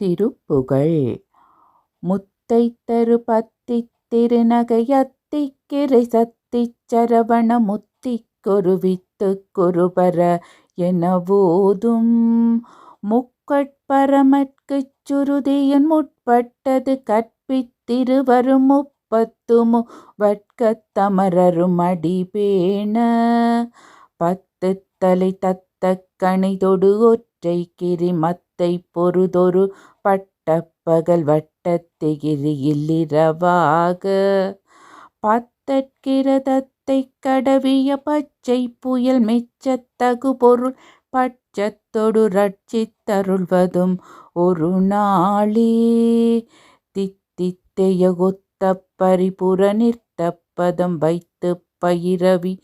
திருப்புகழ் முத்தை தரு பத்தி திருநகையத்திக்கிரை சத்தி சரவண முத்தி குருவித்து குருபர எனவோதும். முக்கட்பரமற்குச் சுருதியின் முற்பட்டது கற்பித்திருவரும் முப்பத்துமு வட்கத்தமரரும் அடிபேண. பத்து தலை தத்த கணிதொடு ஒற்றை கிரி மத்தை பொருதொரு பட்டப்பகல் வட்டத்தெகிரியில் இரவாக பத்தற்கிரதத்தைக் கடவிய பச்சை புயல் மெச்சத்தகு பொருள் பட்சத்தொடு ரட்சித்தருள்வதும் ஒரு நாளே. தித்தித்தைய கொத்தப் பரிபுர நிறுத்தப்பதம் வைத்துப் பயிரவி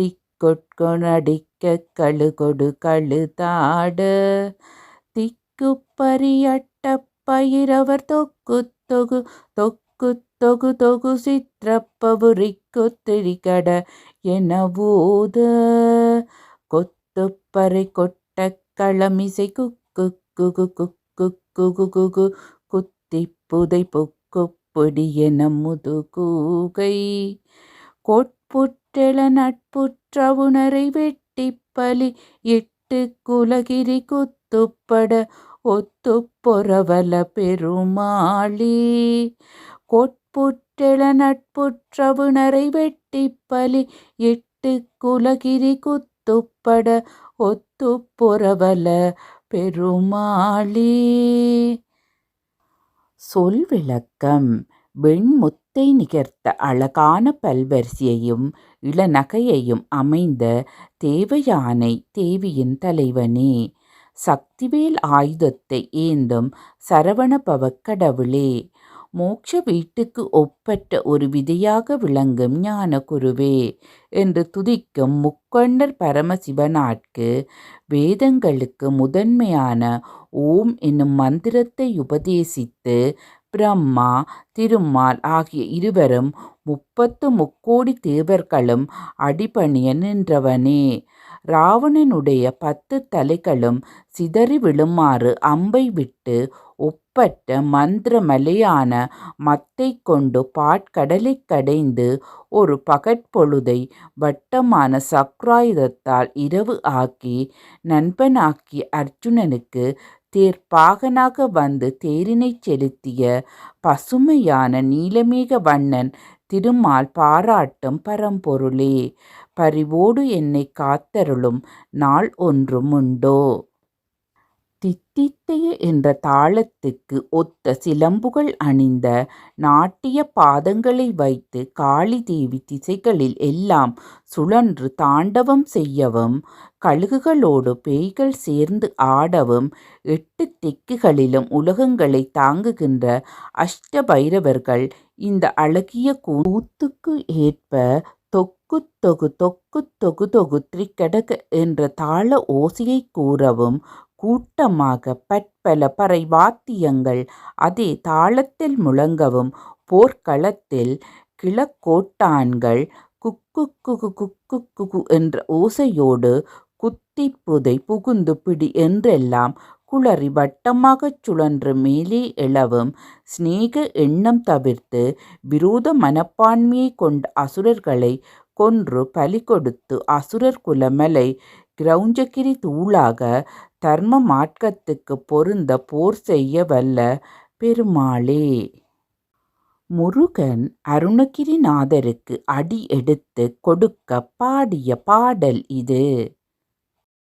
திக்கொட்கொணடிக்க கழுகொடு கழுதாட. திக்குப்பரியட்டப் பயிரவர் தொக்கு தொகு தொக்கு தொகு தொகு சித்திரப்பவுரிக்கு ரிக்குத் திரிகட எனவோத கொத்துப்பறை கொட்ட களமிசை குக்கு குகு குக்கு குகு குகு குத்தி புதை பொக்கு பொடி என முதுகூகை கோட்புற்றெழ நட்புற்ற உணரை வெட்டி பலி இட் இட்டுக் குலகிரி குத்துப்பட ஒத்துப் பொரவல பெருமாளே. கொட்புற்றெழ நட்புற்றவுணரை வெட்டி பலி இட்டுக் குலகிரி குத்துப்பட ஒத்து பொறவல பெருமாளி. சொல் விளக்கம் வெண்முத்து நிகர்த்த அழகான பல்வரிசையையும் இளநகையையும் அமைந்த தேவயானை தேவியின் தலைவனே. சக்திவேல் ஆயுதத்தை ஏந்தும் சரவணபவ கடவுளே. மோட்ச வீட்டுக்கு ஒப்பற்ற ஒரு விதையாக விளங்கும் ஞான குருவே என்று துதிக்கும் முக்கொண்டர் பரமசிவனாட்கு வேதங்களுக்கு முதன்மையான ஓம் என்னும் மந்திரத்தை உபதேசித்து பிரம்மா திருமால் ஆகிய இருவரும் முப்பத்து முக்கோடி தேவர்களும் அடிபணிய நின்றவனே. ராவணனுடைய பத்து தலைகளும் சிதறி விழுமாறு அம்பை விட்டு ஒப்பற்ற மந்திர மலையான கொண்டு பாட்கடலை கடைந்து ஒரு பகற்பொழுதை வட்டமான சக்ராயுதத்தால் இரவு ஆக்கி நண்பனாக்கி அர்ஜுனனுக்கு தேர்ப்பாகனாக வந்து தேரினைச் செலுத்திய பசுமையான நீலமேக வண்ணன் திருமால் பாராட்டும் பரம்பொருளே. பரிவோடு என்னைக் காத்தருளும் நாள் ஒன்றும் உண்டோ? தித்தித்தைய என்ற தாளத்துக்கு ஒத்த சிலம்புகள் அணிந்த நாட்டிய பாதங்களை வைத்து காளி தேவி திசைகளில் எல்லாம் சுழன்று தாண்டவம் செய்யவும் கழுகுகளோடு பேய்கள் சேர்ந்து ஆடவும் எட்டு திக்குகளிலும் உலகங்களை தாங்குகின்ற அஷ்ட பைரவர்கள் இந்த அழகிய கூத்துக்கு ஏற்ப தொக்கு தொகு தொக்கு தொகு தொகு திரிகடக என்ற தாள ஓசையைக் கூறவும் கூட்டமாக பற்பல பறை வாத்தியங்கள் அதே தாளத்தில் முழங்கவும் போர்க்களத்தில் கிழக்கோட்டான்கள் குக்கு குகு குக்கு குகு என்ற ஓசையோடு குத்தி புதை புகுந்து பிடி என்றெல்லாம் குளறி வட்டமாகச் சுழன்று மேலே எழவும் சிநேக எண்ணம் தவிர்த்து விரோத மனப்பான்மையைக் கொண்ட அசுரர்களை கொன்று பலி கொடுத்து அசுரர் குலமலை கிரௌஞ்சகிரி தூளாக தர்ம மார்க்கத்துக்குப் பொருந்த போர் செய்ய வல்ல பெருமாளே. முருகன் அருணகிரிநாதருக்கு அடி எடுத்து கொடுக்கப் பாடிய பாடல் இது.